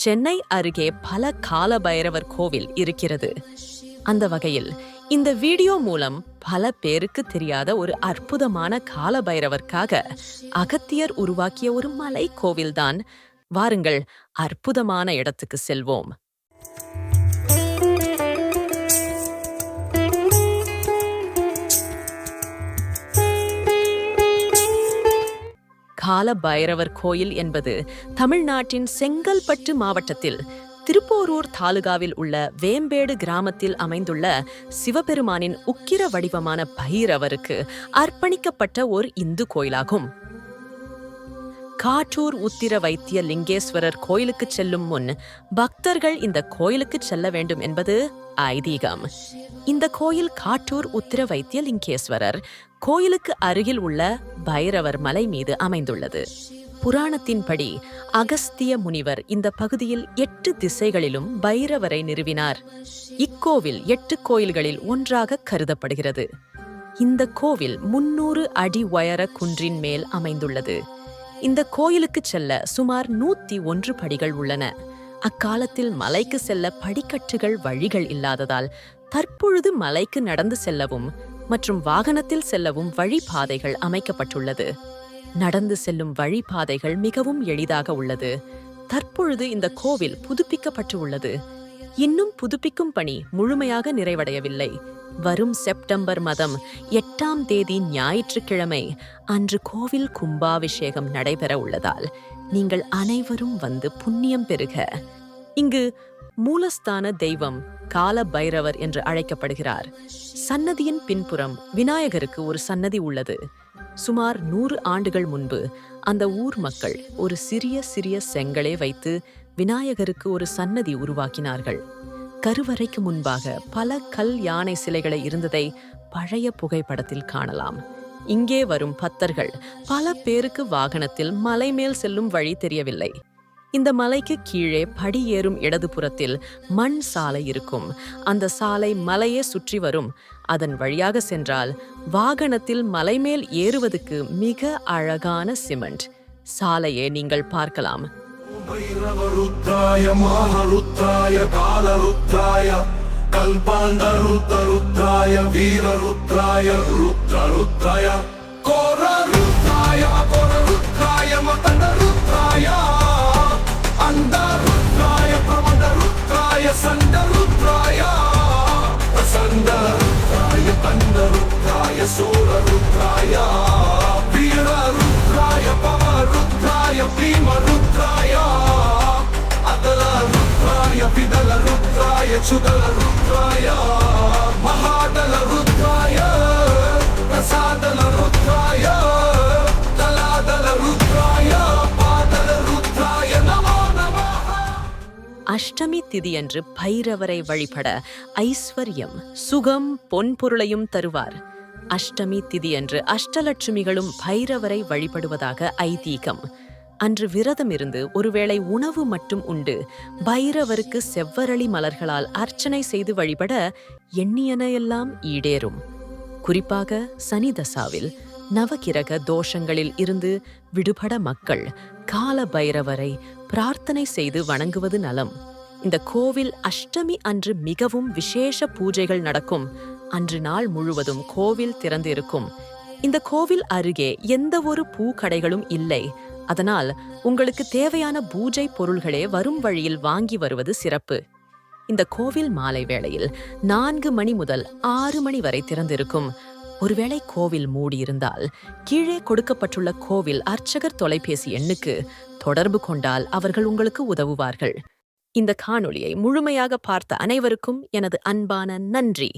சென்னை அருகே பல கால பைரவர் கோவில் இருக்கிறது. அந்த வகையில் இந்த வீடியோ மூலம் பல பேருக்கு தெரியாத ஒரு அற்புதமான கால பைரவர்க்காக அகத்தியர் உருவாக்கிய ஒரு மலை கோவில்தான். வாருங்கள் அற்புதமான இடத்துக்கு செல்வோம். கால பைரவர் கோயில் என்பது தமிழ்நாட்டின் செங்கல்பட்டு மாவட்டத்தில் திருப்போரூர் தாலுகாவில் உள்ள வேம்பேடு கிராமத்தில் அமைந்துள்ள சிவபெருமானின் உக்கிர வடிவமான பைரவருக்கு அர்ப்பணிக்கப்பட்ட ஓர் இந்து கோயிலாகும். காட்டூர் உத்திர வைத்திய லிங்கேஸ்வரர் கோயிலுக்கு செல்லும் முன் பக்தர்கள் இந்த கோயிலுக்கு செல்ல வேண்டும் என்பது ஐதீகம். இந்த கோயில் காட்டூர் உத்திர வைத்திய லிங்கேஸ்வரர் கோயிலுக்கு அருகில் உள்ள பைரவர் மலை மீது அமைந்துள்ளது. புராணத்தின்படி அகஸ்திய முனிவர் இந்த பகுதியில் எட்டு திசைகளிலும் பைரவரை நிறுவினார். இக்கோவில் எட்டு கோயில்களில் ஒன்றாக கருதப்படுகிறது. இந்த கோவில் முன்னூறு அடி உயர குன்றின் மேல் அமைந்துள்ளது. இந்த கோயிலுக்கு செல்ல சுமார் நூத்தி ஒன்று படிகள் உள்ளன. அக்காலத்தில் மலைக்கு செல்ல படிக்கட்டுகள் வழிகள் இல்லாததால் தற்பொழுது மலைக்கு நடந்து செல்லவும் மற்றும் வாகனத்தில் செல்லவும் வழிபாதைகள் அமைக்கப்பட்டுள்ளது. நடந்து செல்லும் வழிபாதைகள் மிகவும் எளிதாக உள்ளது. தற்பொழுது இந்த கோவில் புதுப்பிக்கப்பட்டு உள்ளது இன்னும் புதுப்பிக்கும் பணி முழுமையாக நிறைவடையவில்லை. வரும் செப்டம்பர் மாதம் எட்டாம் தேதி ஞாயிற்றுக்கிழமை அன்று கோவில் கும்பாபிஷேகம் நடைபெற உள்ளதால் நீங்கள் அனைவரும் வந்து புண்ணியம் பெறுக. இங்கு மூலஸ்தான தெய்வம் கால பைரவர் என்று அழைக்கப்படுகிறார். சன்னதியின் பின்புறம் விநாயகருக்கு ஒரு சன்னதி உள்ளது. சுமார் நூறு ஆண்டுகள் முன்பு அந்த ஊர் மக்கள் ஒரு சிறிய சிறிய செங்கலை வைத்து விநாயகருக்கு ஒரு சன்னதி உருவாக்கினார்கள். கருவறைக்கு முன்பாக பல கல் யானை சிலைகளை இருந்ததை பழைய புகைப்படத்தில் காணலாம். இங்கே வரும் பக்தர்கள் பல பேருக்கு வாகனத்தில் மலை மேல் செல்லும் வழி தெரியவில்லை. இந்த மலைக்கு கீழே படி ஏறும் இடதுபுறத்தில் மண் சாலை இருக்கும். அந்த சாலை மலையே சுற்றி வரும். அதன் வழியாக சென்றால் வாகனத்தில் மலை மேல் ஏறுவதற்கு மிக அழகான சிமெண்ட். சாலையை நீங்கள் பார்க்கலாம். కల్పాండ రుద్ర రుద్రాయ వీర రుద్రాయ రుద్ర రుద్రాయ కోర రుద్రాయ కోర రుద్రాయ మతండ రుద్రాయ అంద రుద్రాయ ప్రమద రుద్రాయ సండ రుద్రాయ ప్రసంద రుద్రాయ తండ రుద్రాయ సూర రుద్రాయ వీర రుద్రాయ పవ రుద్రాయ భీమ రుద్రాయ అదల రుద్రాయ పిదల அஷ்டமி திதியன்று பைரவரை வழிபட ஐஸ்வர்யம் சுகம் பொன்பொருளையும் தருவார். அஷ்டமி திதியன்று அஷ்டலட்சுமிகளும் பைரவரை வழிபடுவதாக ஐதீகம். அன்று விரதம் இருந்து ஒருவேளை உணவு மட்டும் உண்டு பைரவருக்கு செவ்வரளி மலர்களால் அர்ச்சனை செய்து வழிபட எண்ணியன எல்லாம் ஈடேறும். குறிப்பாக சனி தசாவில் நவகிரக தோஷங்களில் இருந்து விடுபட மக்கள் கால பைரவரை பிரார்த்தனை செய்து வணங்குவது நலம். இந்த கோவில் அஷ்டமி அன்று மிகவும் விசேஷ பூஜைகள் நடக்கும். அன்று நாள் முழுவதும் கோவில் திறந்திருக்கும். இந்த கோவில் அருகே எந்த ஒரு பூக்கடைகளும் இல்லை. அதனால் உங்களுக்கு தேவையான பூஜை பொருள்களே வரும் வழியில் வாங்கி வருவது சிறப்பு. இந்த கோவில் மாலை வேளையில் நான்கு மணி முதல் ஆறு மணி வரை திறந்திருக்கும். ஒருவேளை கோவில் மூடியிருந்தால் கீழே கொடுக்கப்பட்டுள்ள கோவில் அர்ச்சகர் தொலைபேசி எண்ணுக்கு தொடர்பு கொண்டால் அவர்கள் உங்களுக்கு உதவுவார்கள். இந்த காணொளியை முழுமையாக பார்த்த அனைவருக்கும் எனது அன்பான நன்றி.